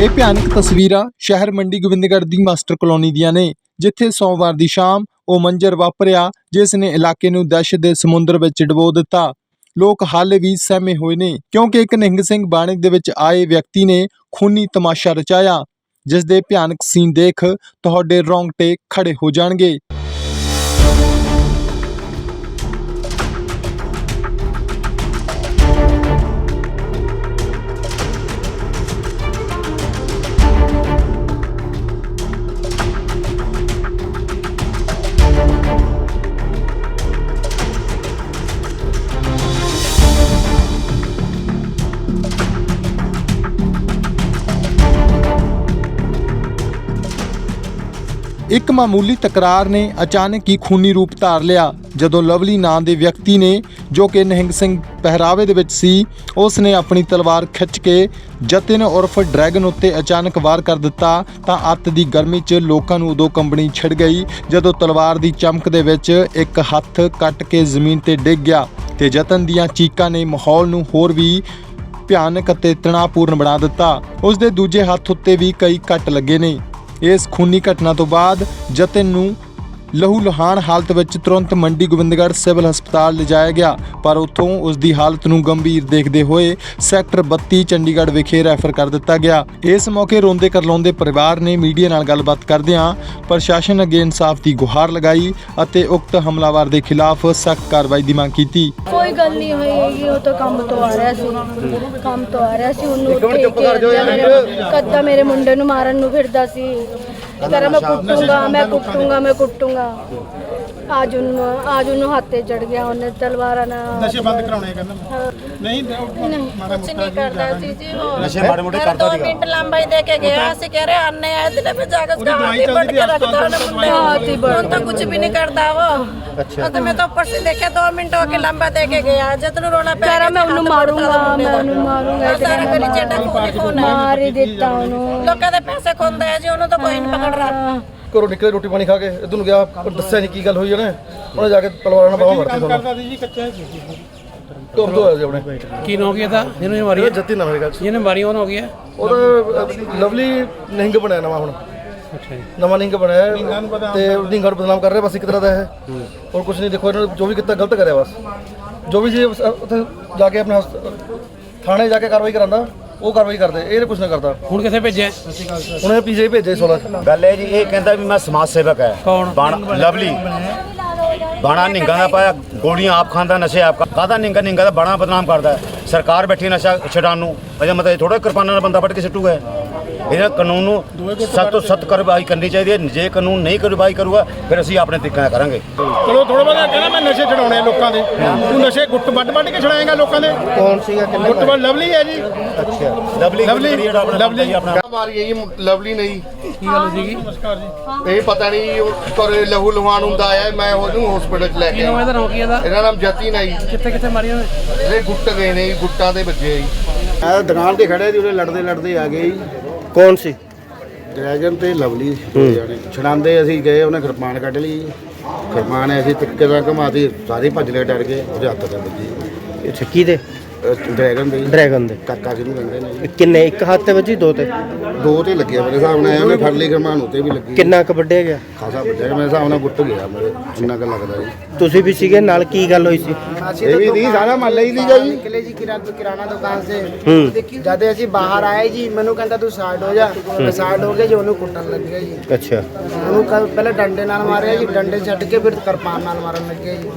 ਇਹ ਭਿਆਨਕ ਤਸਵੀਰਾਂ ਸ਼ਹਿਰ ਮੰਡੀ ਗੋਬਿੰਦਗੜ੍ਹ ਦੀ ਮਾਸਟਰ ਕਲੋਨੀ ਦੀਆਂ ਨੇ, ਜਿੱਥੇ ਸੋਮਵਾਰ ਦੀ ਸ਼ਾਮ ਉਹ ਮੰਜ਼ਰ ਵਾਪਰਿਆ, ਜਿਸ ਨੇ ਇਲਾਕੇ ਨੂੰ ਦਹਿਸ਼ਤ ਦੇ ਸਮੁੰਦਰ ਵਿੱਚ ਡਬੋ ਦਿੱਤਾ। ਲੋਕ ਹਾਲੇ ਵੀ ਸਹਿਮੇ ਹੋਏ ਨੇ, ਕਿਉਂਕਿ ਇੱਕ ਨਿਹੰਗ ਸਿੰਘ ਬਾਣੇ ਦੇ ਵਿੱਚ ਆਏ ਵਿਅਕਤੀ ਨੇ ਖੂਨੀ ਤਮਾਸ਼ਾ ਰਚਾਇਆ, ਜਿਸ ਦੇ ਭਿਆਨਕ ਸੀਨ ਦੇਖ ਤੁਹਾਡੇ ਰੋਂਗਟੇ ਖੜੇ ਹੋ ਜਾਣਗੇ। ਇੱਕ ਮਾਮੂਲੀ ਤਕਰਾਰ ਨੇ ਅਚਾਨਕ ਹੀ ਖੂਨੀ ਰੂਪ ਧਾਰ ਲਿਆ। ਜਦੋਂ ਲਵਲੀ ਨਾਂ ਦੇ ਵਿਅਕਤੀ ਨੇ, ਜੋ ਕਿ ਨਿਹੰਗ ਸਿੰਘ ਪਹਿਰਾਵੇ ਦੇ ਵਿੱਚ ਸੀ, ਉਸ ਨੇ ਆਪਣੀ ਤਲਵਾਰ ਖਿੱਚ ਕੇ ਜਤਿਨ ਉਰਫ ਡਰੈਗਨ ਉੱਤੇ ਅਚਾਨਕ ਵਾਰ ਕਰ ਦਿੱਤਾ, ਤਾਂ ਅੱਤ ਦੀ ਗਰਮੀ 'ਚ ਲੋਕਾਂ ਨੂੰ ਉਦੋਂ ਕੰਬਣੀ ਛਿੜ ਗਈ, ਜਦੋਂ ਤਲਵਾਰ ਦੀ ਚਮਕ ਦੇ ਵਿੱਚ ਇੱਕ ਹੱਥ ਕੱਟ ਕੇ ਜ਼ਮੀਨ ਤੇ ਡਿੱਗ ਗਿਆ ਤੇ ਜਤਨ ਦੀਆਂ ਚੀਕਾਂ ਨੇ ਮਾਹੌਲ ਨੂੰ ਹੋਰ ਵੀ ਭਿਆਨਕ ਅਤੇ ਤਣਾਅਪੂਰਨ ਬਣਾ ਦਿੱਤਾ। ਉਸ ਦੇ ਦੂਜੇ ਹੱਥ ਉੱਤੇ ਵੀ ਕਈ ਕੱਟ ਲੱਗੇ ਨੇ। ਇਸ ਖੂਨੀ ਘਟਨਾ ਤੋਂ ਬਾਅਦ ਜਤਨ ਨੂੰ ਲਹੂ ਲੁਹਾਨ ਹਾਲਤ ਵਿੱਚ ਤੁਰੰਤ ਮੰਡੀ ਗੋਬਿੰਦਗੜ੍ਹ ਸਿਵਲ ਹਸਪਤਾਲ ਲਿਜਾਇਆ ਗਿਆ। ਪਰ ਉੱਥੋਂ ਉਸ ਦੀ ਹਾਲਤ ਨੂੰ ਗੰਭੀਰ ਦੇਖਦੇ ਹੋਏ ਸੈਕਟਰ 32 ਚੰਡੀਗੜ੍ਹ ਵਿਖੇ ਰੈਫਰ ਕਰ ਦਿੱਤਾ ਗਿਆ। ਇਸ ਮੌਕੇ ਰੋਂਦੇ ਕਰਲਾਉਂਦੇ ਪਰਿਵਾਰ ਨੇ ਮੀਡੀਆ ਨਾਲ ਗੱਲਬਾਤ ਕਰਦਿਆਂ ਪ੍ਰਸ਼ਾਸਨ ਅੱਗੇ ਇਨਸਾਫ ਦੀ ਗੁਹਾਰ ਲਗਾਈ ਅਤੇ ਉਕਤ ਹਮਲਾਵਰ ਦੇ ਖਿਲਾਫ ਸਖਤ ਕਾਰਵਾਈ ਦੀ ਮੰਗ ਕੀਤੀ। ਕੋਈ ਗੱਲ ਨਹੀਂ ਹੋਈ ਹੈਗੀ ਉਹ ਤਾਂ ਕੰਮ ਤੋਂ ਆ ਰਿਹਾ ਸੀ ਕੰਮ ਤੋਂ ਆ ਰਿਹਾ ਸੀ ਉਹਨੂੰ ਉੱਥੇ ਘੇਰਦਿਆ ਮੇਰੇ ਕੱਦਾ ਮੇਰੇ ਮੁੰਡੇ ਨੂੰ ਮਾਰਨ ਨੂੰ ਫਿਰਦਾ ਸੀ। ਕਰਾ ਮੈਂ ਕੁੱਟੂੰਗਾ ਮੈਂ ਕੁੱਟੂੰਗਾ ਮੈਂ ਕੁੱਟੂੰਗਾ। ਆਜੂ ਕੁਛ ਵੀ ਨਹੀਂ ਕਰਦਾ ਉਹ। ਮਿੰਟ ਹੋ ਕੇ ਲੰਬਾ ਦੇ ਕੇ ਗਿਆ। ਜਦ ਰੋਣਾ ਪਿਆ ਮੈਂ ਦਿੱਤਾ ਉਹਨੂੰ। ਲੋਕਾਂ ਦੇ ਪੈਸੇ ਖੁੰਦਾ ਹੈ ਜੀ ਉਹਨੂੰ ਤਾਂ ਕੋਈ ਨਹੀਂ ਪਕੜ ਘਰੋਂ ਨਿਕਲੇ ਰੋਟੀ ਪਾਣੀ ਖਾ ਕੇ ਇਧਰ ਨੂੰ ਗਿਆ ਪਰ ਦੱਸਿਆ ਨਹੀਂ ਕੀ ਗੱਲ ਹੋਈ ਉਹਨੇ। ਉਹਨੇ ਜਾ ਕੇ ਤਲਵਾਰਾਂ ਨਾਲ ਬਾਹਾਂ ਵਰਤੀ ਕੰਮ ਕਰਦਾ ਸੀ ਜੀ ਕੱਚਾ ਸੀ ਤੁਰ ਤੋਂ ਹੋਇਆ ਸੀ ਆਪਣੇ। ਕੀ ਨੌ ਗਿਆ ਤਾਂ? ਜਿਹਨੇ ਮਾਰੀ ਇਹ ਜੱਤੀ ਨਾ ਮੇਰੇ ਗੱਲ ਜਿਹਨੇ ਮਾਰੀ ਉਹ ਹੋ ਗਿਆ? ਉਹਦਾ ਲਵਲੀ ਨਿਹੰਗ ਬਣਿਆ ਨਵਾਂ ਹੁਣ। ਅੱਛਾ ਜੀ। ਨਵਾਂ ਨਿਹੰਗ ਬਣਿਆ ਹੈ ਤੇ ਨਿਹੰਗ ਨੂੰ ਬਦਨਾਮ ਕਰ ਰਿਹਾ ਬਸ ਇੱਕ ਤਰ੍ਹਾਂ ਦਾ ਹੈ ਹੋਰ ਕੁਝ ਨਹੀਂ ਦੇਖੋ ਇਹਨਾਂ ਨੇ ਜੋ ਵੀ ਕੀਤਾ ਗਲਤ ਕਰਿਆ ਬਸ। ਜੋ ਵੀ ਜੀ ਉੱਥੇ ਜਾ ਕੇ ਆਪਣੇ ਥਾਣੇ ਜਾ ਕੇ ਕਾਰਵਾਈ ਕਰਾਂਦਾ। ਉਹ ਕਾਰਵਾਈ ਕਰਦੇ ਇਹ ਕੁਝ ਨਾ ਕਰਦਾ। ਹੁਣ ਕਿੱਥੇ ਭੇਜਿਆ? ਉਹਨੇ ਪੀਜੇ ਭੇਜੇ 16 ਗੱਲ ਹੈ ਜੀ ਇਹ ਕਹਿੰਦਾ ਵੀ ਮੈਂ ਸਮਾਜ ਸੇਵਕ ਹੈ। ਕੌਣ? ਬਾਣਾ ਲਵਲੀ। ਬਾਣਾ ਨਿੰਗਾ ਦਾ ਪਾਇਆ ਗੋਲੀਆਂ ਆਪ ਖਾਂਦਾ ਨਸ਼ੇ ਆਪ ਕਾਹਦਾ ਨਿੰਗਾ? ਨਿੰਗਾ ਦਾ ਬਾਣਾ ਬਦਨਾਮ ਕਰਦਾ ਹੈ। ਸਰਕਾਰ ਬੈਠੀ ਨਸ਼ਾ ਛਡਾਉਣ ਨੂੰ। ਇਹਦਾ ਮਤਲਬ ਥੋੜਾ ਕਿਰਪਾਨਾਂ ਨਾਲ ਬੰਦਾ ਵੱਢ ਕੇ ਸਿੱਟੂਗਾ ਇਹਦਾ ਕਾਨੂੰਨ ਨੂੰ ਸਖਤ ਤੋਂ ਸਖਤ ਕਾਰਵਾਈ ਕਰਨੀ ਚਾਹੀਦੀ ਹੈ। ਜੇ ਕਾਨੂੰਨ ਨਹੀਂ ਕਾਰਵਾਈ ਕਰੂਗਾ ਫਿਰ ਅਸੀਂ ਆਪਣੇ ਤਰੀਕੇ ਨਾਲ ਕਰਾਂਗੇ। ਚਲੋ ਥੋੜਾ ਬਹੁਤਾ ਕਹਿੰਦਾ ਮੈਂ ਨਸ਼ੇ ਛਡਾਉਣੇ ਲੋਕਾਂ ਦੇ। ਤੂੰ ਨਸ਼ੇ ਗੁੱਟ ਵੱਡ ਵੱਡ ਕੇ ਛਡਾਏਗਾ ਲੋਕਾਂ ਦੇ? ਕੌਣ ਸੀਗਾ ਕਿੰਨੇ ਗੁੱਟ ਵੱਡ ਲਵਲੀ ਹੈ ਜੀ। ਲਵਲੀ ਲਵਲੀ, ਜਿਹੜਾ ਆਪਣਾ ਲਵਲੀ। ਜੀ ਆਪਣਾ। ਮਾਰੀ ਹੈ ਜੀ ਲਵਲੀ ਨਹੀਂ। ਕੀ ਗੱਲ ਸੀਗੀ? ਨਮਸਕਾਰ ਜੀ। ਇਹ ਪਤਾ ਨਹੀਂ ਉਹ ਘਰੇ ਲਹੂ ਲੁਹਾਨ ਹੁੰਦਾ ਆਇਆ ਮੈਂ ਉਹਨੂੰ ਹਸਪੀਟਲ ਚ ਲੈ ਕੀ ਇਹਦਾ ਨਾਮ ਕੀ ਇਹਦਾ? ਇਹਦਾ ਨਾਮ ਜਤੀ ਨਹੀਂ ਕਿੱਥੇ ਕਿੱਥੇ ਮਾਰੀ ਉਹਨੇ? ਇਹ ਗੁੱਟ ਗਏ ਨੇ ਗੁੱਟਾਂ ਦੇ ਵੱਜੇ ਜੀ। ਆ ਦੁਕਾਨ ਤੇ ਖੜੇ ਸੀ ਉਹਦੇ ਲੜਦੇ ਲੜਦੇ ਆ ਗਏ ਜੀ। ਕੌਣ ਸੀ? ਡਰੈਗਨ ਤੇ ਲਵਲੀ ਦੋ ਜਾਣੇ। ਛੜਾਉਂਦੇ ਅਸੀਂ ਗਏ ਉਹਨੇ ਕਿਰਪਾਨ ਕੱਢ ਲਈ। ਕਿਰਪਾਨ ਐਸੀ ਤਿੱਕੇ ਦਾ ਘਮਾਤੀ ਸਾਰੇ ਭੱਜ ਲਏ ਡਰ ਗਏ ਉਹਦੇ ਹੱਥ ਤੇ ਵੱਜੀ। ਅੱਛਾ ਕਿਹਦੇ? ਅਹ ਡਰੈਗਨ ਦੇ। ਡਰੈਗਨ ਦੇ। ਕਾਕਾ ਜਿਹਨੂੰ ਕਹਿੰਦੇ ਨੇ। ਕਿੰਨੇ? ਇੱਕ ਹੱਥ ਤੇ ਵੱਜੀ ਦੋ ਤੇ? ਦੋ ਤੇ ਲੱਗਿਆ ਮੇਰੇ ਹਿਸਾਬ ਨਾਲ ਉਹਨੇ ਫੜ ਲਈ ਕਿਰਪਾਨ ਉਤੇ ਵੀ ਲੱਗੀ। ਕਿੰਨਾ ਕੁ ਵੱਢਿਆ ਗਿਆ? ਖਾਸਾ ਵੱਜਿਆ ਮੇਰੇ ਹਿਸਾਬ ਨਾਲ ਗੁੱਟ ਗਿਆ ਮੇਰੇ ਜਿੰਨਾ ਕੁ ਲੱਗਦਾ ਜੀ। ਤੁਸੀਂ ਵੀ ਸੀਗੇ ਨਾਲ ਕੀ ਗੱਲ ਹੋਈ ਸੀ? ਇਹ ਵੀ ਦੀ ਸਾਰਾ ਮਹੱਲਾ ਹੀ ਸੀਗਾ ਜੀ। ਨਿਕਲੇ ਜੀ ਕਿਰਾ ਕਿਰਾਣਾ ਦੁਕਾਨ ਸੇ ਹੂੰ। ਜਦ ਅਸੀਂ ਬਾਹਰ ਆਏ ਜੀ ਮੈਨੂੰ ਕਹਿੰਦਾ ਤੂੰ ਸਾਈਡ ਹੋ ਜਾ। ਮੈਂ ਸਾਈਡ ਹੋ ਗਿਆ ਜੀ ਉਹਨੂੰ ਕੁੱਟਣ ਲੱਗਿਆ ਜੀ। ਅੱਛਾ। ਉਹਨੂੰ ਕੱਲ ਪਹਿਲੇ ਡੰਡੇ ਨਾਲ ਮਾਰਿਆ ਜੀ ਡੰਡੇ ਛੱਡ ਕੇ ਫਿਰ ਕਿਰਪਾਨ ਨਾਲ ਮਾਰਨ ਲੱਗੇ ਜੀ।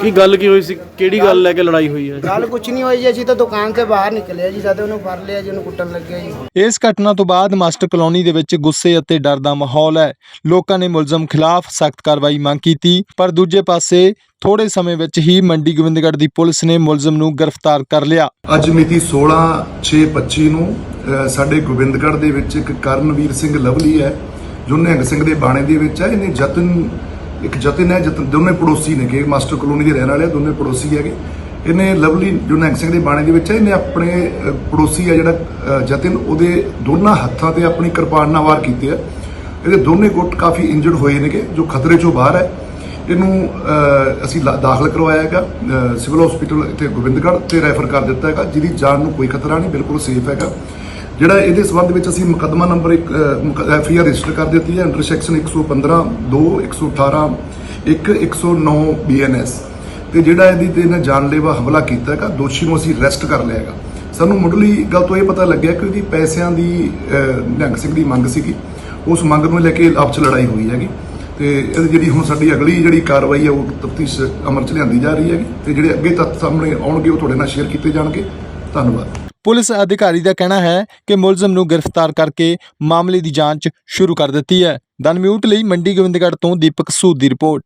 ਕੀ ਗੱਲ ਕੀ ਹੋਈ ਸੀ? ਕਿਹੜੀ ਗੱਲ ਲੈ ਕੇ ਲੜਾਈ ਹੋਈ ਹੈ? ਗੱਲ ਕੁਛ ਨਹੀਂ ਹੋਈ ਜੀ ਅਸੀਂ ਤਾਂ ਦੁਕਾਨ ਤੇ ਬਾਹਰ ਨਿਕਲੇ ਜੀ ਜਦ ਉਹਨੂੰ ਫੜ ਲਿਆ ਜੀ ਉਹਨੂੰ ਕੁੱਟਣ ਲੱਗਿਆ ਜੀ। ਇਸ ਘਟਨਾ ਤੋਂ ਬਾਅਦ ਮਾਸਟਰ ਕਲੋਨੀ ਦੇ ਵਿੱਚ ਗੁੱਸੇ ਅਤੇ ਡਰ ਦਾ ਮਾਹੌਲ ਹੈ। ਲੋਕਾਂ ਨੇ ਮੁਲਜ਼ਮ ਖਿਲਾਫ ਸਖਤ ਕਾਰਵਾਈ ਮੰਗ ਕੀਤੀ ਪਰ ਦੂਜੇ ਪਾਸੇ ਥੋੜੇ ਸਮੇਂ ਵਿੱਚ ਹੀ ਮੰਡੀ ਗੋਬਿੰਦਗੜ੍ਹ ਦੀ ਪੁਲਿਸ ਨੇ ਮੁਲਜ਼ਮ ਨੂੰ ਗ੍ਰਿਫਤਾਰ ਕਰ ਲਿਆ। ਅੱਜ ਮਿਤੀ 16/6/25 ਨੂੰ ਅ, ਸਾਡੇ ਗੋਬਿੰਦਗੜ੍ਹ ਦੇ ਵਿੱਚ ਇੱਕ ਕਰਨਵੀਰ ਸਿੰਘ ਲਵਲੀ ਹੈ ਜੋ ਨਿਹੰਗ ਸਿੰਘ ਦੇ ਬਾਣੇ ਦੇ ਵਿੱਚ ਹੈ ਇਹਨੇ ਜਤਨ ਇੱਕ ਜਤਨ ਹੈ ਜਤਨ ਦੋਨੇ ਪੜੋਸੀ ਨੇ ਕਿ ਮਾਸਟਰ ਕਲੋਨੀ ਦੇ ਰਹਿਣ ਵਾਲੇ ਆ, ਦੋਨੇ ਪੜੋਸੀ ਹੈਗੇ। ਇਹਨੇ ਲਵਲੀ ਜੋ ਨਿਹੰਗ ਸਿੰਘ ਦੇ ਬਾਣੇ ਦੇ ਵਿੱਚ ਹੈ ਇਹਨੇ ਆਪਣੇ ਪੜੋਸੀ ਆ ਜਿਹੜਾ ਅ, ਜਤਨ ਉਹਦੇ ਦੋਨਾਂ ਹੱਥਾਂ ਤੇ ਆਪਣੀ ਕਿਰਪਾਨ ਨਾਲ ਵਾਰ ਕੀਤੇ ਆ ਇਹਦੇ ਦੋਨੇ ਗੁੱਟ ਕਾਫੀ ਇੰਜਰਡ ਹੋਏ ਨੇਗੇ ਜੋ ਖਤਰੇ ਚੋਂ ਬਾਹਰ ਹੈ। ਇਹਨੂੰ ਅਸੀਂ ਲਾ- ਦਾਖਲ ਕਰਵਾਇਆ ਹੈਗਾ ਸਿਵਲ ਹਸਪੀਟਲ ਇੱਥੇ ਗੋਬਿੰਦਗੜ੍ਹ ਤੇ ਰੈਫਰ ਕਰ ਦਿੱਤਾ ਹੈਗਾ ਜਿਹਦੀ ਜਾਨ ਨੂੰ ਕੋਈ ਖਤਰਾ ਨਹੀਂ ਬਿਲਕੁਲ ਸੇਫ ਹੈਗਾ। ਜਿਹੜਾ ਇਹਦੇ ਸਬੰਧ ਵਿੱਚ ਅਸੀਂ ਮੁਕੱਦਮਾ number 1 F I R register ਕਰ ਦਿੱਤੀ ਹੈ ਅੰਡਰ ਸੈਕਸ਼ਨ 115 2 118 1 109 ਬੀਐਨਐਸ ਤੇ ਜਿਹੜਾ ਇਹਦੀ ਤੇ ਇਹਨੇ ਜਾਨਲੇਵਾ ਹਮਲਾ ਕੀਤਾ ਹੈਗਾ, ਦੋਸ਼ੀ ਨੂੰ ਅਸੀਂ ਅਰੈਸਟ ਕਰ ਲਿਆ ਹੈਗਾ। ਸਾਨੂੰ ਮੁੱਢਲੀ ਗੱਲ ਤੋਂ ਇਹ ਪਤਾ ਲੱਗਿਆ ਕਿ ਉਹਦੀ ਪੈਸਿਆਂ ਦੀ ਨਿਹੰਗ ਸਿੰਘ ਦੀ ਮੰਗ ਸੀਗੀ। ਉਸ ਮੰਗ ਨੂੰ ਲੈ ਕੇ ਆਪਸ 'ਚ ਲੜਾਈ ਹੋਈ ਹੈਗੀ। ਤੇ ਇਹ ਜਿਹੜੀ ਹੁਣ ਸਾਡੀ ਅਗਲੀ ਜਿਹੜੀ ਕਾਰਵਾਈ ਹੈ, ਉਹ ਤਫਤੀਸ਼ ਅਮਲ 'ਚ ਲਿਆਂਦੀ ਜਾ ਰਹੀ ਹੈਗੀ। ਤੇ ਜਿਹੜੇ ਅੱਗੇ ਤੱਥ ਸਾਹਮਣੇ ਆਉਣਗੇ, ਉਹ ਤੁਹਾਡੇ ਨਾਲ ਸ਼ੇਅਰ ਕੀਤੇ ਜਾਣਗੇ। ਧੰਨਵਾਦ। ਪੁਲਿਸ ਅਧਿਕਾਰੀ ਦਾ ਕਹਿਣਾ ਹੈ ਕਿ ਮੁਲਜ਼ਮ ਨੂੰ ਗ੍ਰਿਫਤਾਰ ਕਰਕੇ ਮਾਮਲੇ ਦੀ ਜਾਂਚ ਸ਼ੁਰੂ ਕਰ ਦਿੱਤੀ ਹੈ। ਦਨਮਿਊਟ ਲਈ ਮੰਡੀ ਗੋਬਿੰਦਗੜ੍ਹ ਤੋਂ ਦੀਪਕ ਸੂਦ ਦੀ ਰਿਪੋਰਟ।